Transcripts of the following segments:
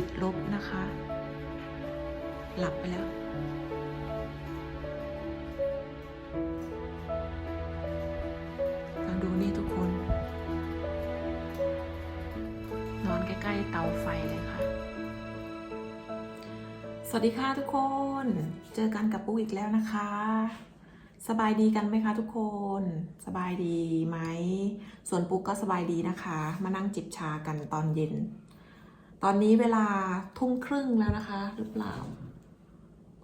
ติดลบนะคะ หลับไปแล้วลองดูนี่ทุกคน นอนใกล้ๆเตาไฟเลยค่ะ สวัสดีค่ะทุกคน เจอกันกับปุ๊กอีกแล้วนะคะสบายดีกันไหมคะทุกคน สบายดีไหม ส่วนปุ๊กก็สบายดีนะคะ มานั่งจิบชากันตอนเย็น ตอนนี้เวลาทุ่มครึ่งแล้วนะคะ หรือเปล่า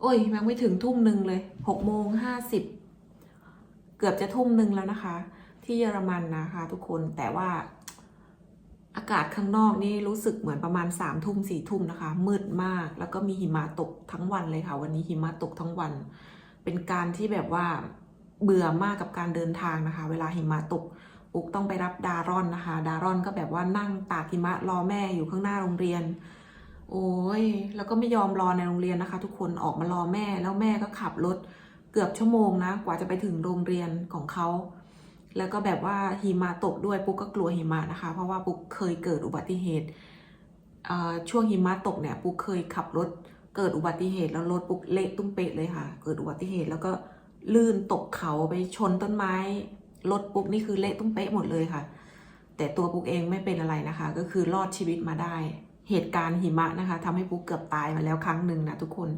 โอ้ยยังไม่ถึงทุ่มหนึ่งเลยหกโมงห้าสิบเกือบจะทุ่มหนึ่งแล้วนะคะ ที่เยอรมันนะคะ ทุกคนแต่ว่า อากาศข้างนอกนี่รู้สึกเหมือนประมาณ3ามทุ่มสี่ทุ่มนะคะ มืดมากแล้วก็มีหิมะตกทั้งวันเลยค่ะ วันนี้หิมะตกทั้งวัน เป็นการที่แบบว่าเบื่อมากกับการเดินทางนะคะ เวลาหิมะตก ปุ๊กต้องไปรับดารอนนะคะ ดารอนก็แบบว่านั่งตากหิมะรอแม่อยู่ข้างหน้าโรงเรียน โอ้ยแล้วก็ไม่ยอมรอในโรงเรียนนะคะ ทุกคนออกมารอแม่แล้วแม่ก็ขับรถเกือบชั่วโมงนะ กว่าจะไปถึงโรงเรียนของเขาแล้วก็แบบว่าหิมะตกด้วยปุ๊กก็กลัวหิมะนะคะ เพราะว่าปุ๊กเคยเกิดอุบัติเหตุช่วงหิมะตกเนี่ยปุ๊กเคยขับรถเกิดอุบัติเหตุแล้วรถปุ๊กเละตุ้มเป๊ะเลยค่ะ เกิดอุบัติเหตุแล้วก็ลื่นตกเขาไปชนต้นไม้ รถปุ๊กนี่คือเละตุ้มเป๊ะหมดเลยค่ะ แต่ตัวปุ๊กเองไม่เป็นอะไรนะคะ ก็คือรอดชีวิตมาได้ เหตุการณ์หิมะนะคะทำให้ปุ๊กเกือบตายมาแล้วครั้งหนึ่งนะทุกคน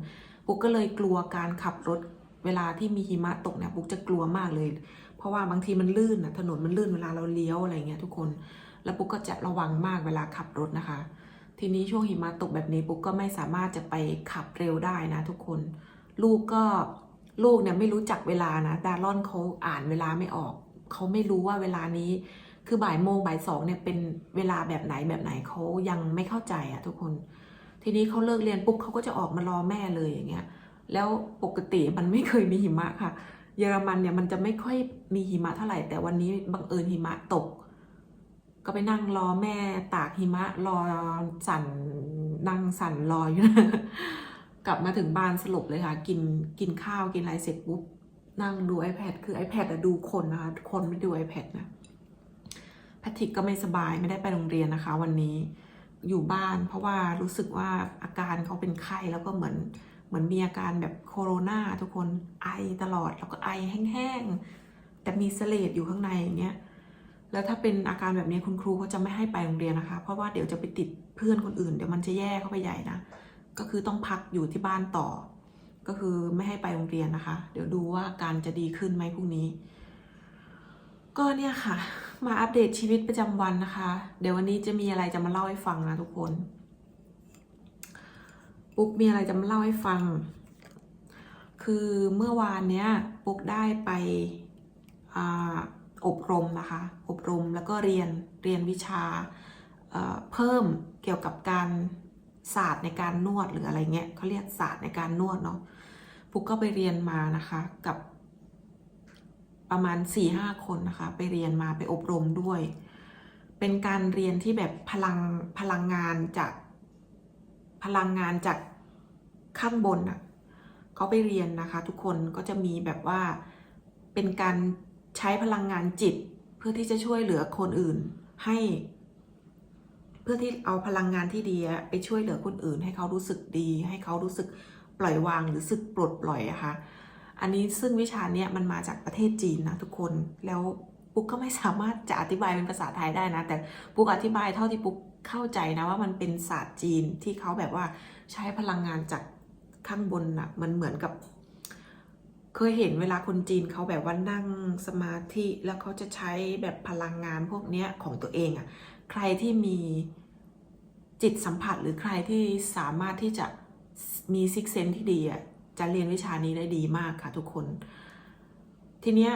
ปุ๊กก็เลยกลัวการขับรถเวลาที่มีหิมะตกเนี่ยปุ๊กจะกลัวมากเลย เพราะว่าบางทีมันลื่นนะถนนมันลื่นเวลาเราเลี้ยวอะไรเงี้ยทุกคน แล้วปุ๊กก็จะระวังมากเวลาขับรถนะคะ ทีนี้ช่วงหิมะตกแบบนี้ปุ๊กก็ไม่สามารถจะไปขับเร็วได้นะ ทุกคน ลูกก็ลูกเนี่ยไม่รู้จักเวลานะ ดารอนเขาอ่านเวลาไม่ออก เขาไม่รู้ว่าเวลานี้ คือบ่ายโมงบ่ายสองเนี่ยเป็นเวลาแบบไหนแบบไหนเขายังไม่เข้าใจอะทุกคน ทีนี้เขาเลิกเรียนปุ๊บเขาก็จะออกมารอแม่เลยอย่างเงี้ยแล้วปกติมันไม่เคยมีหิมะค่ะ เยอรมันเนี่ยมันจะไม่ค่อยมีหิมะเท่าไหร่ แต่วันนี้บังเอิญหิมะตก ก็ไปนั่งรอแม่ตากหิมะรอสั่นนั่งสั่นรออยู่นะกลับมาถึงบ้านสลบเลยค่ะ กินกินข้าวกินอะไรเสร็จปุ๊บ นั่งดู iPad คือ iPad อะดูคนนะคะ คนไม่ดู iPad นะแพทริกก็ไม่สบายไม่ได้ไปโรงเรียนนะคะ วันนี้อยู่บ้าน เพราะว่ารู้สึกว่าอาการเขาเป็นไข้แล้วก็เหมือนเหมือนมีอาการแบบโคโรนาทุกคนไอตลอดแล้วก็ไอแห้งๆ แต่มีเสลดอยู่ข้างในอย่างเงี้ยแล้วถ้าเป็นอาการแบบนี้คุณครูเขาจะไม่ให้ไปโรงเรียนนะคะ เพราะว่าเดี๋ยวจะไปติดเพื่อนคนอื่น เดี๋ยวมันจะแย่เข้าไปใหญ่นะ ก็คือต้องพักอยู่ที่บ้านต่อ ก็คือไม่ให้ไปโรงเรียนนะคะ เดี๋ยวดูว่าการจะดีขึ้นไหมพรุ่งนี้ ก็เนี่ยค่ะ มาอัปเดตชีวิตประจำวันนะคะ เดี๋ยววันนี้จะมีอะไรจะมาเล่าให้ฟังนะทุกคนปุ๊กมีอะไรจะมาเล่าให้ฟัง คือเมื่อวานเนี้ยปุ๊กได้ไปออบรมนะคะ อบรมแล้วก็เรียนเรียนวิชาเพิ่มเกี่ยวกับการศาสตร์ในการนวดหรืออะไรเงี้ยเขาเรียกศาสตร์ในการนวดเนาะ ปุ๊กก็ไปเรียนมานะคะกับประมาณ4ี่ห้าคนนะคะ ไปเรียนมาไปอบรมด้วย เป็นการเรียนที่แบบพลังพลังงานจากพลังงานจากข้างบนอะเขาไปเรียนนะคะ ทุกคนก็จะมีแบบว่าเป็นการใช้พลังงานจิต เพื่อที่จะช่วยเหลือคนอื่นให้ เพื่อที่เอาพลังงานที่ดีไปช่วยเหลือคนอื่น ให้เขารู้สึกดี ให้เขารู้สึก ปล่อยวางหรือสึกปลดปล่อยอะค่ะอันนี้ซึ่งวิชาเนี้ยมันมาจากประเทศจีนนะทุกคนแล้วปุ๊กก็ไม่สามารถจะอธิบายเป็นภาษาไทยได้นะ แต่ปุ๊กอธิบายเท่าที่ปุ๊กเข้าใจนะว่ามันเป็นศาสตร์จีนที่เขาแบบว่าใช้พลังงานจากข้างบนน่ะมันเหมือนกับ เคยเห็นเวลาคนจีนเขาแบบว่านั่งสมาธิแล้วเขาจะใช้แบบพลังงานพวกเนี้ยของตัวเองอะใครที่มีจิตสัมผัสหรือใครที่สามารถที่จะ มีซิกเซนที่ดีอะจะเรียนวิชานี้ได้ดีมากค่ะทุกคน ทีเนี้ย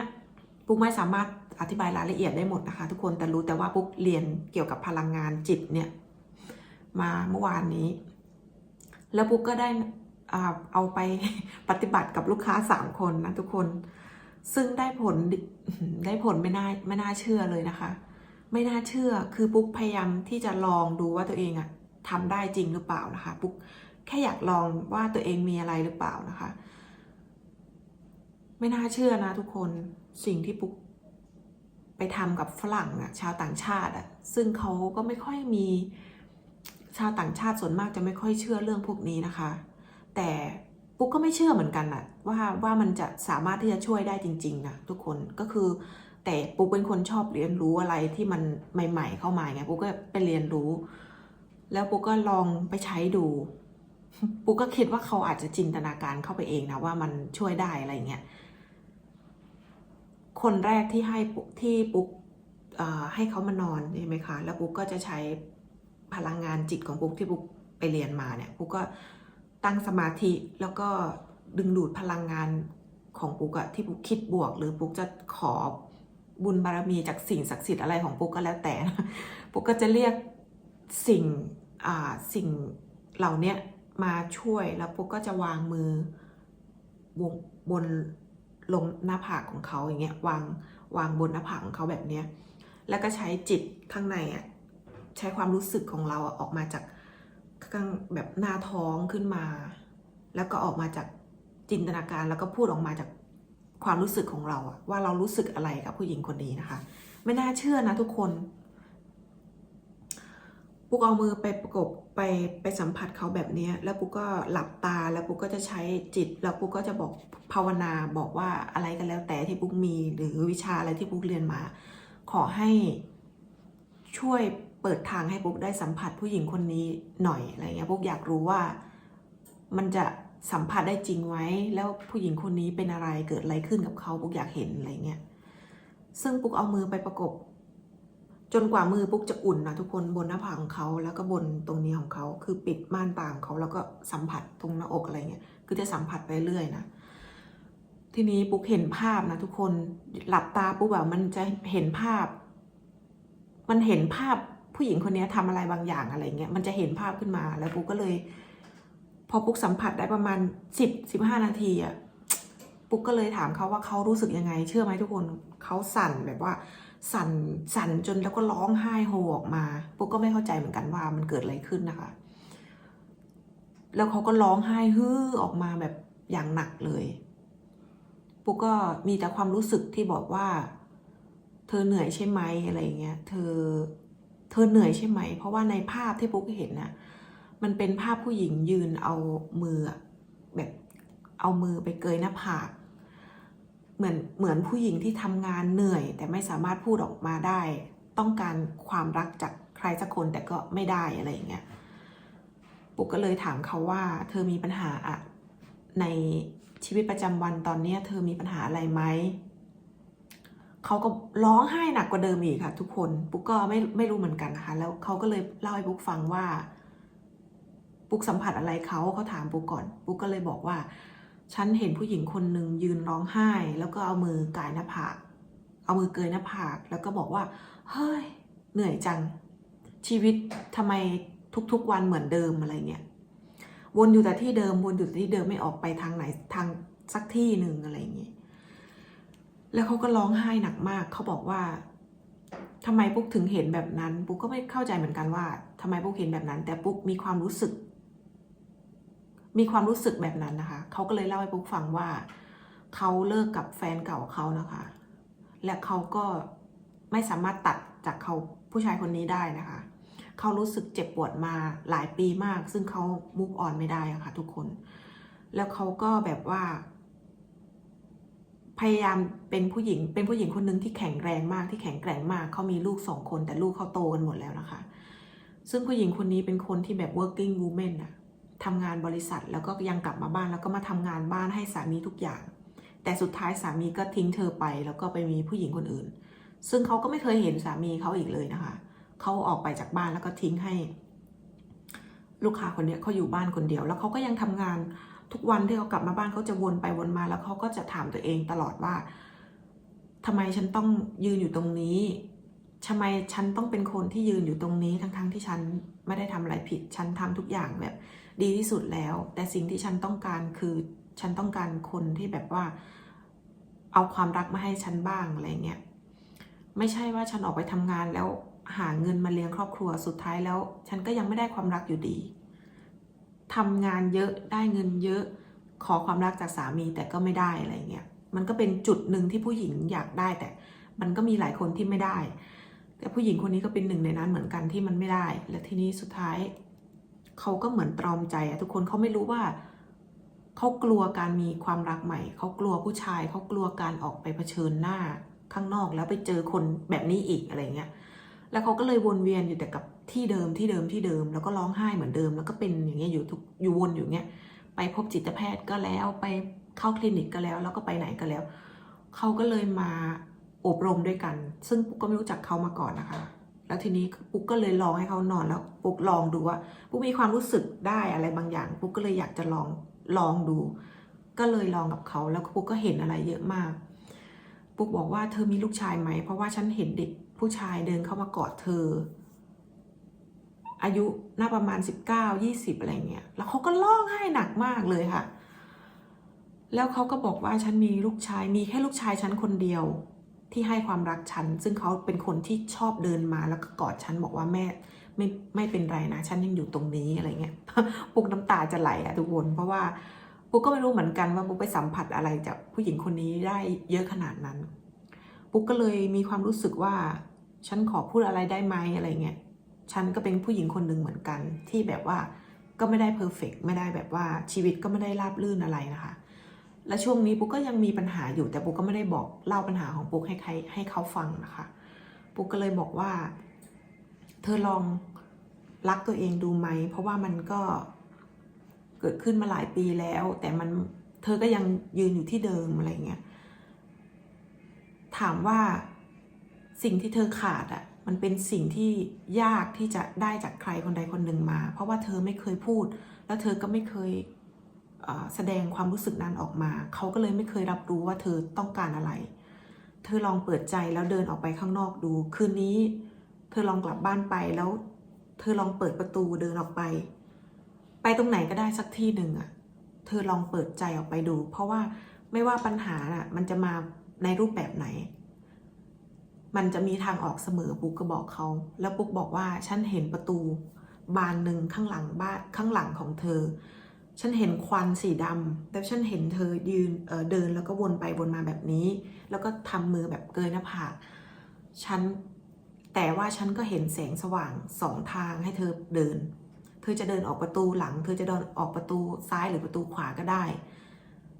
ปุ๊กไม่สามารถอธิบายรายละเอียดได้หมดนะคะ ทุกคนแต่รู้แต่ว่าปุ๊กเรียนเกี่ยวกับพลังงานจิตเนี่ย มาเมื่อวานนี้ แล้วปุ๊กก็ได้อ่าเอาไปปฏิบัติกับลูกค้าสามคนนะทุกคน ซึ่งได้ผลได้ผลไม่น่าไม่น่าเชื่อเลยนะคะ ไม่น่าเชื่อคือปุ๊กพยายามที่จะลองดูว่าตัวเองอะทำได้จริงหรือเปล่านะคะ ปุ๊ก แค่อยากลองว่าตัวเองมีอะไรหรือเปล่านะคะ ไม่น่าเชื่อนะทุกคนสิ่งที่ปุ๊กไปทำกับฝรั่งอะชาวต่างชาติอะซึ่งเขาก็ไม่ค่อยมีชาวต่างชาติส่วนมากจะไม่ค่อยเชื่อเรื่องพวกนี้นะคะ แต่ปุ๊กก็ไม่เชื่อเหมือนกันนะว่าว่ามันจะสามารถที่จะช่วยได้จริง ๆนะทุกคนก็คือ แต่ปุ๊กเป็นคนชอบเรียนรู้อะไรที่มันใหม่ ๆ เข้ามาไงปุ๊กก็ไปเรียนรู้ แล้วปุ๊กก็ลองไปใช้ดู ปุ๊กก็คิดว่าเขาอาจจะจินตนาการเข้าไปเองนะว่ามันช่วยได้อะไรเงี้ย คนแรกที่ให้ที่ปุ๊กให้เขามานอนใช่ไหมคะ แล้วปุ๊กก็จะใช้พลังงานจิตของปุ๊กที่ปุ๊กไปเรียนมาเนี่ยปุ๊กก็ตั้งสมาธิแล้วก็ดึงดูดพลังงานของปุ๊กอะที่ปุ๊กคิดบวก หรือปุ๊กจะขอบุญบารมีจากสิ่งศักดิ์สิทธิ์อะไรของปุ๊กก็แล้วแต่ปุ๊กก็จะเรียกสิ่งสิ่งเหล่านี้ มาช่วยแล้วปุ๊กก็จะวางมือบนบนลงหน้าผากของเขาอย่างเงี้ยวางวางบนหน้าผากของเขาแบบเนี้ยแล้วก็ใช้จิตข้างในอะใช้ความรู้สึกของเราอะออกมาจากข้างแบบหน้าท้องขึ้นมา แล้วก็ออกมาจากจินตนาการแล้วก็พูดออกมาจากความรู้สึกของเราอะว่าเรารู้สึกอะไรกับผู้หญิงคนนี้นะคะ ไม่น่าเชื่อนะทุกคน ปุ๊กเอามือไปประกบไปไปสัมผัสเขาแบบนี้ แล้วปุ๊กก็หลับตาแล้วปุ๊กก็จะใช้จิต แล้วปุ๊กก็จะบอกภาวนาบอกว่าอะไรกันแล้วแต่ที่ปุ๊กมีหรือวิชาอะไรที่ปุ๊กเรียนมา ขอให้ช่วยเปิดทางให้ปุ๊กได้สัมผัสผู้หญิงคนนี้หน่อยอะไรเงี้ยปุ๊กอยากรู้ว่ามันจะสัมผัสได้จริงไหมแล้วผู้หญิงคนนี้เป็นอะไรเกิดอะไรขึ้นกับเขาปุ๊กอยากเห็นอะไรเงี้ยซึ่งปุ๊กเอามือไปประกบ จนกว่ามือปุ๊กจะอุ่นนะทุกคนบนหน้าผากของเขาแล้วก็บนตรงนี้ของเขาคือปิดม่านตาของเขาแล้วก็สัมผัสตรงหน้าอกอะไรเงี้ยคือจะสัมผัสไปเรื่อยนะทีนี้ปุ๊กเห็นภาพนะทุกคนหลับตาปุ๊บแบบมันจะเห็นภาพ มันเห็นภาพผู้หญิงคนนี้ทำอะไรบางอย่างอะไรเงี้ยมันจะเห็นภาพขึ้นมาแล้วปุ๊กก็เลย พอปุ๊กสัมผัสได้ประมาณสิบสิบห้านาทีอะปุ๊กก็เลยถามเขาว่าเขารู้สึกยังไง เชื่อไหมทุกคนเขาสั่นแบบว่า สั่นสั่นจนแล้วก็ร้องไห้โฮออกมาปุ๊กก็ไม่เข้าใจเหมือนกันว่ามันเกิดอะไรขึ้นนะคะ แล้วเขาก็ร้องไห้ฮือออกมาแบบอย่างหนักเลยปุ๊กก็มีแต่ความรู้สึกที่บอกว่า เธอเหนื่อยใช่ไหมอะไรเงี้ย เธอ เธอเหนื่อยใช่ไหม เพราะว่าในภาพที่ปุ๊กเห็นน่ะ มันเป็นภาพผู้หญิงยืนเอามือแบบเอามือไปเกยหน้าผาก เหมือนเหมือนผู้หญิงที่ทำงานเหนื่อย แต่ไม่สามารถพูดออกมาได้ ต้องการความรักจากใครสักคนแต่ก็ไม่ได้อะไรอย่างเงี้ยปุ๊กก็เลยถามเขาว่า เธอมีปัญหาอะในชีวิตประจำวันตอนนี้เธอมีปัญหาอะไรไหมเขาก็ร้องไห้หนักกว่าเดิมอีกค่ะ ทุกคนปุ๊กก็ไม่ไม่รู้เหมือนกันนะคะแล้วเขาก็เลยเล่าให้ปุ๊กฟังว่า ปุ๊กสัมผัสอะไรเขาเขาถามปุ๊กก่อน ปุ๊กก็เลยบอกว่า ฉันเห็นผู้หญิงคนหนึ่งยืนร้องไห้ แล้วก็เอามือกายหน้าผาก เอามือเกยหน้าผาก แล้วก็บอกว่า เฮ้ย เหนื่อยจัง ชีวิตทำไมทุกๆวันเหมือนเดิมอะไรเงี้ย วนอยู่แต่ที่เดิม วนอยู่แต่ที่เดิมไม่ออกไปทางไหนทางสักที่หนึ่งอะไรอย่างเงี้ย แล้วเขาก็ร้องไห้หนักมาก เขาบอกว่าทำไมปุ๊กถึงเห็นแบบนั้น ปุ๊กก็ไม่เข้าใจเหมือนกันว่าทำไมปุ๊กเห็นแบบนั้น แต่ปุ๊กมีความรู้สึก มีความรู้สึกแบบนั้นนะคะ เขาก็เลยเล่าให้ปุ๊กฟังว่า เขาเลิกกับแฟนเก่าเขานะคะ และเขาก็ไม่สามารถตัดจากเขาผู้ชายคนนี้ได้นะคะ เขารู้สึกเจ็บปวดมาหลายปีมาก ซึ่งเขามุกออนไม่ได้ะค่ะทุกคน แล้วเขาก็แบบว่า พยายามเป็นผู้หญิง เป็นผู้หญิงคนหนึ่งที่แข็งแรงมาก ที่แข็งแกร่งมาก เขามีลูกสองคน แต่ลูกเขาโตกันหมดแล้วนะคะ ซึ่งผู้หญิงคนนี้เป็นคนที่แบบ working woman อะ ทำงานบริษัทแล้วก็ยังกลับมาบ้านแล้วก็มาทำงานบ้านให้สามีทุกอย่าง แต่สุดท้ายสามีก็ทิ้งเธอไป แล้วก็ไปมีผู้หญิงคนอื่น ซึ่งเขาก็ไม่เคยเห็นสามีเขาอีกเลยนะคะเขาออกไปจากบ้านแล้วก็ทิ้งให้ ลูกค้าคนเนี้ยเขาอยู่บ้านคนเดียว แล้วเขาก็ยังทำงานทุกวันที่เขากลับมาบ้านเขาจะวนไปวนมาแล้วเขาก็จะถามตัวเองตลอดว่าทำไมฉันต้องยืนอยู่ตรงนี้ทำไมฉันต้องเป็นคนที่ยืนอยู่ตรงนี้ทั้งๆที่ฉันไม่ได้ทำอะไรผิด ฉันทำทุกอย่างแบบ ดีที่สุดแล้ว แต่สิ่งที่ฉันต้องการคือฉันต้องการคนที่แบบว่า เอาความรักมาให้ฉันบ้างอะไรเงี้ยไม่ใช่ว่าฉันออกไปทำงานแล้วหาเงินมาเลี้ยงครอบครัวสุดท้ายแล้ว ฉันก็ยังไม่ได้ความรักอยู่ดีทำงานเยอะได้เงินเยอะขอความรักจากสามีแต่ก็ไม่ได้อะไรเงี้ยมันก็เป็นจุดหนึ่งที่ผู้หญิงอยากได้แต่ มันก็มีหลายคนที่ไม่ได้ แต่ผู้หญิงคนนี้ก็เป็นหนึ่งในนั้นเหมือนกันที่มันไม่ได้ และทีนี้สุดท้าย เขาก็เหมือนตรอมใจอะทุกคนเขาไม่รู้ว่า เขากลัวการมีความรักใหม่ เขากลัวผู้ชาย เขากลัวการออกไปเผชิญหน้าข้างนอกแล้วไปเจอคนแบบนี้อีกอะไรเงี้ย แล้วเขาก็เลยวนเวียนอยู่แต่กับที่เดิมที่เดิมที่เดิม แล้วก็ร้องไห้เหมือนเดิม แล้วก็เป็นอย่างเงี้ยอยู่ทุกอยู่วนอยู่เงี้ย ไปพบจิตแพทย์ก็แล้วไปเข้าคลินิกก็แล้ว แล้วก็ไปไหนก็แล้ว เขาก็เลยมาอบรมด้วยกัน ซึ่งปุ๊กก็ไม่รู้จักเขามาก่อนนะคะ แล้วทีนี้ปุ๊กก็เลยลองให้เขานอนแล้วปุ๊กลองดูว่าปุ๊กมีความรู้สึกได้อะไรบางอย่าง ปุ๊กก็เลยอยากจะลองลองดู ก็เลยลองกับเขาแล้วปุ๊กก็เห็นอะไรเยอะมาก ปุ๊กบอกว่าเธอมีลูกชายไหม เพราะว่าฉันเห็นเด็กผู้ชายเดินเข้ามากอดเธอ อายุน่าประมาณ 19 20 อะไรเงี้ยแล้วเขาก็ร้องไห้หนักมากเลยค่ะ แล้วเขาก็บอกว่าฉันมีลูกชายมีแค่ลูกชายฉันคนเดียว ที่ให้ความรักฉัน ซึ่งเขาเป็นคนที่ชอบเดินมาแล้วก็กอดฉันบอกว่าแม่ไม่ไม่เป็นไรนะ ฉันยังอยู่ตรงนี้อะไรเงี้ยปุ๊กน้ำตาจะไหลอะทุกคนเพราะว่าปุ๊กก็ไม่รู้เหมือนกันว่าปุ๊กไปสัมผัสอะไรจากผู้หญิงคนนี้ได้เยอะขนาดนั้น ปุ๊กก็เลยมีความรู้สึกว่า ฉันขอพูดอะไรได้ไหมอะไรเงี้ยฉันก็เป็นผู้หญิงคนหนึ่งเหมือนกันที่แบบว่าก็ไม่ได้เพอร์เฟกไม่ได้แบบว่าชีวิตก็ไม่ได้ราบรื่นอะไรนะคะ และช่วงนี้ปุ๊กก็ยังมีปัญหาอยู่แต่ปุ๊กก็ไม่ได้บอกเล่าปัญหาของปุ๊กให้ใครให้เขาฟังนะคะปุ๊กก็เลยบอกว่า เธอลองรักตัวเองดูไหม เพราะว่ามันก็เกิดขึ้นมาหลายปีแล้ว แต่มันเธอก็ยังยืนอยู่ที่เดิมอะไรเงี้ยถามว่าสิ่งที่เธอขาดอะ่ะมันเป็นสิ่งที่ยากที่จะได้จากใครคนใดคนหนึ่งมา เพราะว่าเธอไม่เคยพูด แล้วเธอก็ไม่เคย แสดงความรู้สึกนั้นออกมา เขาก็เลยไม่เคยรับรู้ว่าเธอต้องการอะไร เธอลองเปิดใจแล้วเดินออกไปข้างนอกดู คืนนี้ เธอลองกลับบ้านไปแล้ว เธอลองเปิดประตูเดินออกไป ไปตรงไหนก็ได้สักที่หนึ่งอะเธอลองเปิดใจออกไปดู เพราะว่าไม่ว่าปัญหาน่ะมันจะมาในรูปแบบไหน มันจะมีทางออกเสมอปุ๊กก็บอกเขา แล้วปุ๊กบอกว่าฉันเห็นประตู บานหนึ่งข้างหลังบ้านข้างหลังของเธอ ฉันเห็นควันสีดำแล้วฉันเห็นเธอยืนเเดินแล้วก็วนไปวนมาแบบนี้ แล้วก็ทำมือแบบเกยหน้าผากฉันแต่ว่าฉันก็เห็นแสงสว่างสองทางให้เธอเดิน เธอจะเดินออกประตูหลัง เธอจะเดินออกประตูซ้ายหรือประตูขวาก็ได้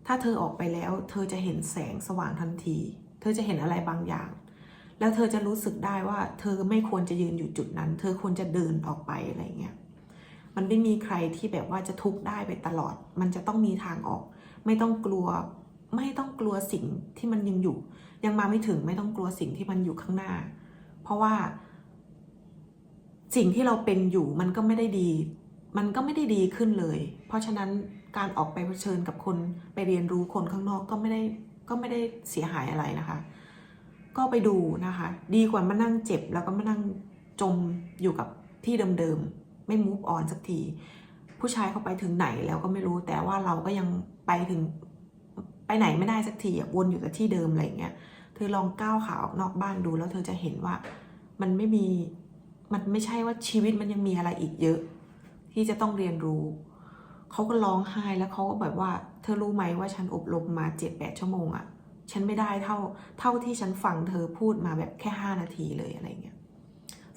ถ้าเธอออกไปแล้ว เธอจะเห็นแสงสว่างทันที เธอจะเห็นอะไรบางอย่าง แล้วเธอจะรู้สึกได้ว่า เธอไม่ควรจะยืนอยู่จุดนั้น เธอควรจะเดินออกไปอะไรเงี้ย มันไม่มีใครที่แบบว่าจะทุกข์ได้ไปตลอด มันจะต้องมีทางออก ไม่ต้องกลัว ไม่ต้องกลัวสิ่งที่มันยังอยู่ ยังมาไม่ถึงไม่ต้องกลัวสิ่งที่มันอยู่ข้างหน้า เพราะว่า สิ่งที่เราเป็นอยู่มันก็ไม่ได้ดี มันก็ไม่ได้ดีขึ้นเลย เพราะฉะนั้นการออกไปเผชิญกับคนไปเรียนรู้คนข้างนอกก็ไม่ได้ก็ไม่ได้เสียหายอะไรนะคะ ก็ไปดูนะคะ ดีกว่ามานั่งเจ็บแล้วก็มานั่งจมอยู่กับที่เดิมๆ ไม่มูฟออนสักที ผู้ชายเขาไปถึงไหนแล้วก็ไม่รู้แต่ว่าเราก็ยังไปถึงไปไหนไม่ได้สักทีวนอยู่แต่ที่เดิมอะไรเงี้ยเธอลองก้าวขาออกนอกบ้านดูแล้วเธอจะเห็นว่ามันไม่มีมันไม่ใช่ว่าชีวิตมันยังมีอะไรอีกเยอะ ที่จะต้องเรียนรู้เขาก็ร้องไห้แล้วเขาก็แบบว่า เธอรู้ไหมว่าฉันอบรมมาเจ็ดแปดชั่วโมงอะฉันไม่ได้เท่าเท่าที่ฉันฟังเธอพูดมาแบบแค่ห้านาทีเลยอะไรเงี้ย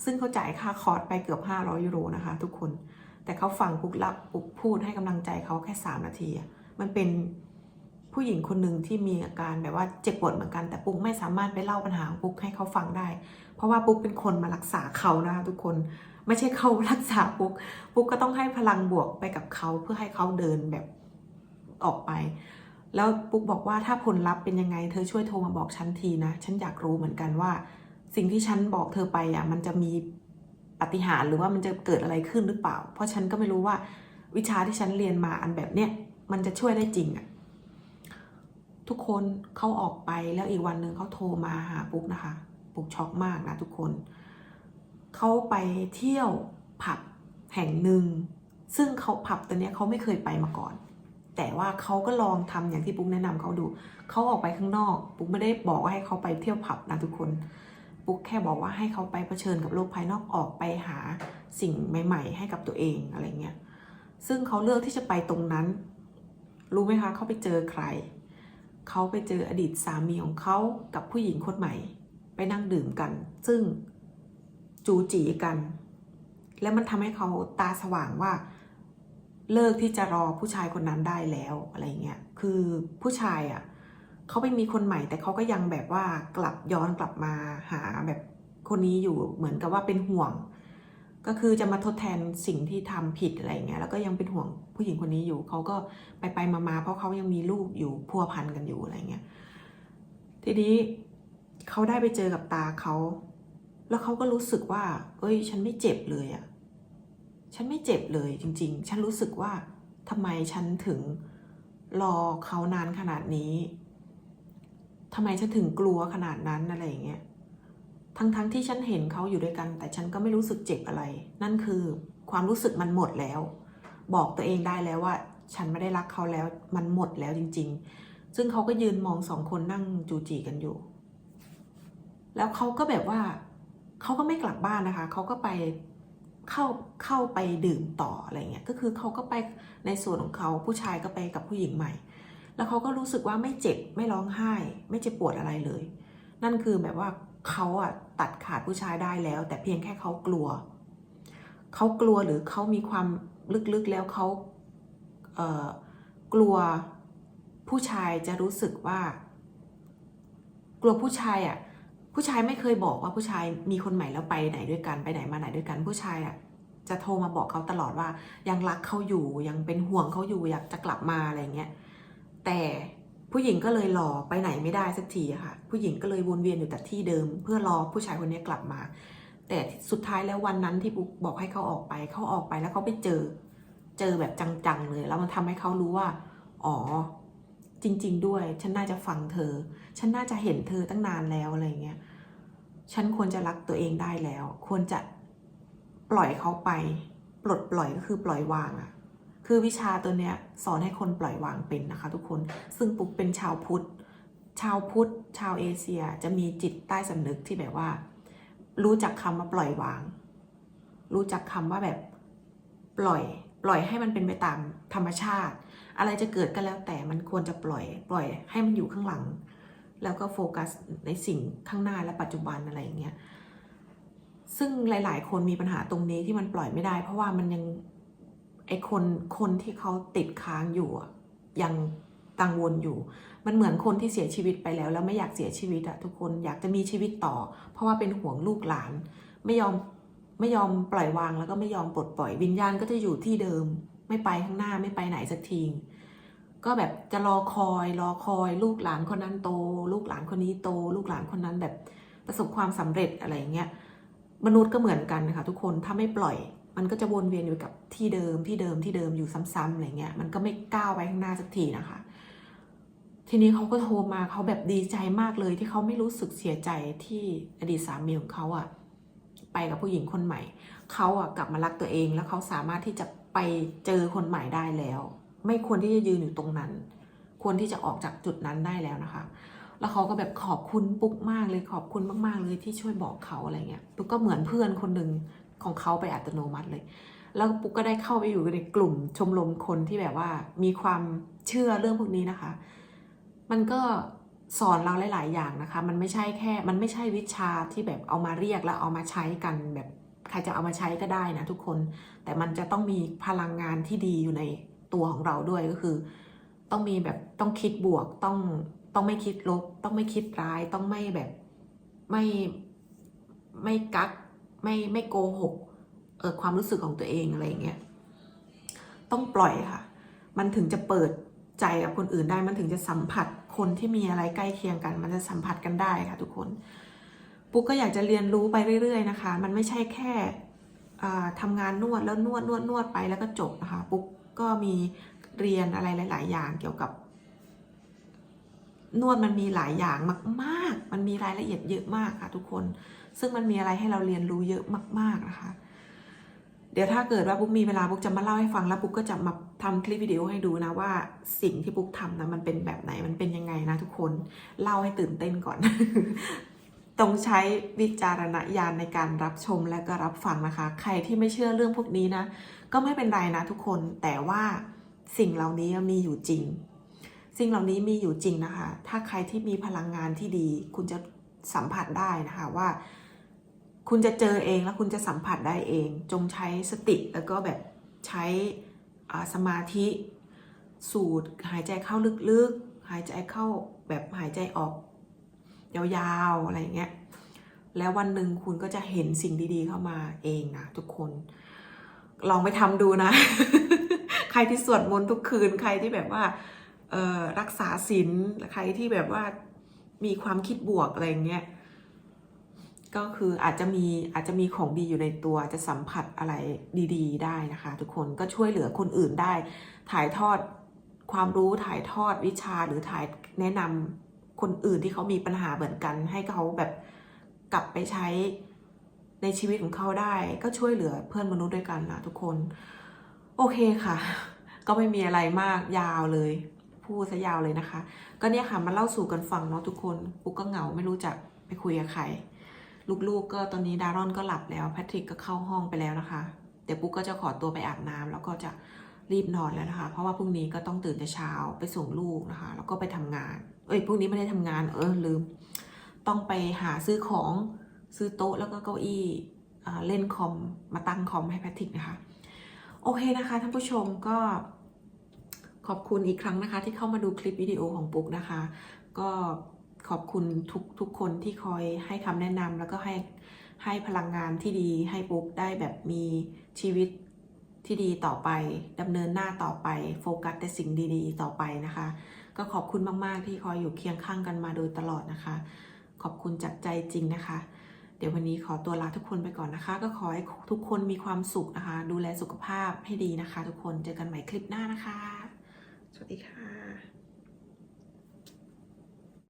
ซึ่งเขาจ่ายค่าคอร์สไปเกือบห้าร้อยยูโรนะคะ ทุกคน แต่เขาฟังปุ๊กรับปุ๊กพูดให้กำลังใจเขาแค่สามนาที มันเป็นผู้หญิงคนหนึ่งที่มีอาการแบบว่าเจ็บปวดเหมือนกัน แต่ปุ๊กไม่สามารถไปเล่าปัญหาปุ๊กให้เขาฟังได้ เพราะว่าปุ๊กเป็นคนมารักษาเขานะคะทุกคน ไม่ใช่เขารักษาปุ๊ก ปุ๊กก็ต้องให้พลังบวกไปกับเขาเพื่อให้เขาเดินแบบออกไปแล้วปุ๊กบอกว่าถ้าผลลัพธ์เป็นยังไง เธอช่วยโทรมาบอกฉันทีนะ ฉันอยากรู้เหมือนกันว่า สิ่งที่ฉันบอกเธอไปอะมันจะมีปฏิหารหรือว่ามันจะเกิดอะไรขึ้นหรือเปล่า เพราะฉันก็ไม่รู้ว่าวิชาที่ฉันเรียนมาอันแบบเนี้ยมันจะช่วยได้จริงอะทุกคนเขาออกไปแล้วอีกวันหนึ่งเขาโทรมาหาปุ๊กนะคะ ปุ๊กช็อกมากนะทุกคนเขาไปเที่ยวผับแห่งหนึ่ง ซึ่งเขาผับตัวเนี้ยเขาไม่เคยไปมาก่อน แต่ว่าเขาก็ลองทำอย่างที่ปุ๊กแนะนำเขาดูเขาออกไปข้างนอก ปุ๊กไม่ได้บอกว่าให้เขาไปเที่ยวผับนะทุกคน ปุ๊กแค่บอกว่าให้เขาไปเผชิญกับโลกภายนอกออกไปหาสิ่งใหม่ ๆ ให้กับตัวเองอะไรเงี้ย ซึ่งเขาเลือกที่จะไปตรงนั้น รู้ไหมคะเขาไปเจอใคร เขาไปเจออดีตสามีของเขากับผู้หญิงคนใหม่ ไปนั่งดื่มกัน ซึ่งจูจีกัน แล้วมันทำให้เขาตาสว่างว่า เลิกที่จะรอผู้ชายคนนั้นได้แล้วอะไรเงี้ย คือผู้ชายอะ เขาไปมีคนใหม่ แต่เขาก็ยังแบบว่ากลับย้อนกลับมาหาแบบคนนี้อยู่เหมือนกับว่าเป็นห่วง ก็คือจะมาทดแทนสิ่งที่ทำผิดอะไรเงี้ยแล้วก็ยังเป็นห่วงผู้หญิงคนนี้อยู่เขาก็ไปไปมามาเพราะเขายังมีลูกอยู่พัวพันกันอยู่อะไรเงี้ยทีนี้เขาได้ไปเจอกับตาเขาแล้วเขาก็รู้สึกว่า เอ้ย ฉันไม่เจ็บเลยอะฉันไม่เจ็บเลยจริง ๆ ฉันรู้สึกว่าทำไมฉันถึงรอเขานานขนาดนี้ ทำไมฉันถึงกลัวขนาดนั้นอะไรอย่างเงี้ยทั้งๆที่ฉันเห็นเขาอยู่ด้วยกัน แต่ฉันก็ไม่รู้สึกเจ็บอะไร นั่นคือความรู้สึกมันหมดแล้ว บอกตัวเองได้แล้วว่า ฉันไม่ได้รักเขาแล้วมันหมดแล้วจริง ๆ ซึ่งเขาก็ยืนมองสองคนนั่งจูจีกันอยู่ แล้วเขาก็แบบว่าเขาก็ไม่กลับบ้านนะคะ เขาก็ไปเข้าเข้าไปดื่มต่ออะไรเงี้ยก็คือเขาก็ไปในส่วนของเขาผู้ชายก็ไปกับผู้หญิงใหม่ แล้วเขาก็รู้สึกว่าไม่เจ็บไม่ร้องไห้ ไม่เจ็บปวดอะไรเลย นั่นคือแบบว่าเขาอะตัดขาดผู้ชายได้แล้ว แต่เพียงแค่เขากลัว เขากลัวหรือเขามีความลึกๆแล้วเขาเออกลัวผู้ชายจะรู้สึกว่า กลัวผู้ชายอะผู้ชายไม่เคยบอกว่าผู้ชายมีคนใหม่แล้วไปไหนด้วยกันไปไหนมาไหนด้วยกันผู้ชายอะจะโทรมาบอกเขาตลอดว่ายังรักเขาอยู่ยังเป็นห่วงเขาอยู่อยากจะกลับมาอะไรเงี้ย แต่ผู้หญิงก็เลยรอไปไหนไม่ได้สักทีอะค่ะ ผู้หญิงก็เลยวนเวียนอยู่แต่ที่เดิม เพื่อรอผู้ชายคนนี้กลับมา แต่สุดท้ายแล้ววันนั้นที่ปุ๊กบอกให้เขาออกไปเขาออกไปแล้วเขาไปเจอ เจอแบบจังๆเลย แล้วมันทำให้เขารู้ว่า อ๋อ จริง ๆ ด้วย ฉันน่าจะฟังเธอ ฉันน่าจะเห็นเธอตั้งนานแล้วอะไรเงี้ยฉันควรจะรักตัวเองได้แล้ว ควรจะปล่อยเขาไป ปลดปล่อยก็คือปล่อยวางอะ คือวิชาตัวเนี้ยสอนให้คนปล่อยวางเป็นนะคะ ทุกคน ซึ่งปุ๊กเป็นชาวพุทธ ชาวพุทธ ชาวเอเชียจะมีจิตใต้สำนึกที่แบบว่า รู้จักคำว่าปล่อยวาง รู้จักคำว่าแบบปล่อย ปล่อยให้มันเป็นไปตามธรรมชาติ อะไรจะเกิดก็แล้วแต่มันควรจะปล่อย ปล่อยให้มันอยู่ข้างหลัง แล้วก็โฟกัสในสิ่งข้างหน้าและปัจจุบันอะไรอย่างเงี้ยซึ่งหลาย ๆ คนมีปัญหาตรงนี้ที่มันปล่อยไม่ได้ เพราะว่ามันยัง ไอคนคนที่เขาติดค้างอยู่ยังกังวลอยู่ มันเหมือนคนที่เสียชีวิตไปแล้ว แล้วไม่อยากเสียชีวิตอะทุกคนอยากจะมีชีวิตต่อ เพราะว่าเป็นห่วงลูกหลาน ไม่ยอมไม่ยอมปล่อยวางแล้วก็ไม่ยอมปลดปล่อยวิญญาณก็จะอยู่ที่เดิม ไม่ไปข้างหน้าไม่ไปไหนสักทีก็แบบจะรอคอยรอคอย ลูกหลานคนนั้นโต ลูกหลานคนนี้โต ลูกหลานคนนั้นแบบประสบความสำเร็จอะไรเงี้ยมนุษย์ก็เหมือนกันนะคะทุกคนถ้าไม่ปล่อย มันก็จะวนเวียนอยู่กับที่เดิมที่เดิมที่เดิมอยู่ซ้ำๆอะไรเงี้ยมันก็ไม่ก้าวไปข้างหน้าสักทีนะคะ ทีนี้เขาก็โทรมาเขาแบบดีใจมากเลยที่เขาไม่รู้สึกเสียใจที่อดีตสามีของเขาอะไปกับผู้หญิงคนใหม่เขาอะกลับมารักตัวเอง แล้วเขาสามารถที่จะไปเจอคนใหม่ได้แล้ว ไม่ควรที่จะยืนอยู่ตรงนั้น ควรที่จะออกจากจุดนั้นได้แล้วนะคะแล้วเขาก็แบบขอบคุณปุ๊กมากเลยขอบคุณมาก ๆ เลยที่ช่วยบอกเขาอะไรเงี้ยปุ๊กก็เหมือนเพื่อนคนหนึ่ง ของเขาไปอัตโนมัติเลย แล้วปุ๊กก็ได้เข้าไปอยู่ในกลุ่มชมรมคนที่แบบว่ามีความเชื่อเรื่องพวกนี้นะคะ มันก็สอนเราหลาย ๆ อย่างนะคะ มันไม่ใช่แค่ มันไม่ใช่วิชาที่แบบเอามาเรียกแล้วเอามาใช้กันแบบใครจะเอามาใช้ก็ได้นะทุกคน แต่มันจะต้องมีพลังงานที่ดีอยู่ในตัวของเราด้วยก็คือ ต้องมีแบบต้องคิดบวกต้องต้องไม่คิดลบ ต้องไม่คิดร้าย ต้องไม่แบบไม่ไม่กัก ไม่ไม่โกหกเออความรู้สึกของตัวเองอะไรอย่างเงี้ยต้องปล่อยค่ะ มันถึงจะเปิดใจกับคนอื่นได้มันถึงจะสัมผัสคนที่มีอะไรใกล้เคียงกัน มันจะสัมผัสกันได้ค่ะทุกคนปุ๊กก็อยากจะเรียนรู้ไปเรื่อย ๆ นะคะ มันไม่ใช่แค่อ่าทำงานนวดแล้วนวดนวดนวดไปแล้วก็จบนะคะปุ๊กก็มีเรียนอะไรหลาย ๆ อย่างเกี่ยวกับ นวดมันมีหลายอย่างมาก ๆ มันมีรายละเอียดเยอะมากค่ะทุกคน ซึ่งมันมีอะไรให้เราเรียนรู้เยอะมาก ๆ นะคะ เดี๋ยวถ้าเกิดว่าปุ๊กมีเวลาปุ๊กจะมาเล่าให้ฟังแล้วปุ๊กก็จะมาทำคลิปวิดีโอให้ดูนะว่าสิ่งที่ปุ๊กทำนะมันเป็นแบบไหนมันเป็นยังไงนะทุกคนเล่าให้ตื่นเต้นก่อน ต้องใช้วิจารณญาณในการรับชมและก็รับฟังนะคะ ใครที่ไม่เชื่อเรื่องพวกนี้นะ ก็ไม่เป็นไรนะทุกคนแต่ว่าสิ่งเหล่านี้มีอยู่จริง สิ่งเหล่านี้มีอยู่จริงนะคะ ถ้าใครที่มีพลังงานที่ดี คุณจะสัมผัสได้นะคะว่า คุณจะเจอเองแล้วคุณจะสัมผัสได้เอง จงใช้สติแล้วก็แบบใช้สมาธิสูดหายใจเข้าลึกๆ หายใจเข้าแบบหายใจออก ยาวๆ อะไรอย่างเงี้ย แล้ววันหนึ่งคุณก็จะเห็นสิ่งดีๆเข้ามาเองนะทุกคน ลองไปทำดูนะ ใครที่สวดมนต์ทุกคืน ใครที่แบบว่ารักษาศีล ใครที่แบบว่ามีความคิดบวกอะไรอย่างเงี้ย ก็คืออาจจะมีอาจจะมีของดีอยู่ในตัวจะสัมผัสอะไรดี ๆ ได้นะคะ ทุกคนก็ช่วยเหลือคนอื่นได้ ถ่ายทอดความรู้ถ่ายทอดวิชาหรือถ่ายแนะนำคนอื่นที่เขามีปัญหาเหมือนกัน ให้เขาแบบกลับไปใช้ในชีวิตของเขาได้ ก็ช่วยเหลือเพื่อนมนุษย์ด้วยกันนะทุกคน โอเคค่ะ ก็ไม่มีอะไรมากยาวเลย พูดซะยาวเลยนะคะ ก็เนี่ยค่ะมาเล่าสู่กันฟังเนาะทุกคนปุ๊กก็เหงาไม่รู้จะไปคุยกับใคร ลูกๆ ก็ตอนนี้ดารอนก็หลับแล้วแพทริกก็เข้าห้องไปแล้วนะคะ เดี๋ยวปุ๊กก็จะขอตัวไปอาบน้ำแล้วก็จะรีบนอนแล้วนะคะ เพราะว่าพรุ่งนี้ก็ต้องตื่นแต่เช้าไปส่งลูกนะคะ แล้วก็ไปทำงาน เอ้ยพรุ่งนี้ไม่ได้ทำงาน เออลืม ต้องไปหาซื้อของซื้อโต๊ะแล้วก็เก้าอี้เล่นคอมมาตั้งคอมให้แพทริกนะคะ โอเคนะคะท่านผู้ชมก็ขอบคุณอีกครั้งนะคะ ที่เข้ามาดูคลิปวิดีโอของปุ๊กนะคะ ก็ ขอบคุณทุกทุกคนที่คอยให้คำแนะนำแล้วก็ให้ให้พลังงานที่ดีให้ปุ๊กได้แบบมีชีวิตที่ดีต่อไปดำเนินหน้าต่อไปโฟกัสแต่สิ่งดีๆ ต่อไปนะคะ ก็ขอบคุณมากๆที่คอยอยู่เคียงข้างกันมาโดยตลอดนะคะ ขอบคุณจากใจจริงนะคะ เดี๋ยววันนี้ขอตัวลาทุกคนไปก่อนนะคะ ก็ขอให้ทุกคนมีความสุขนะคะ ดูแลสุขภาพให้ดีนะคะ ทุกคนเจอกันใหม่คลิปหน้านะคะ สวัสดีค่ะ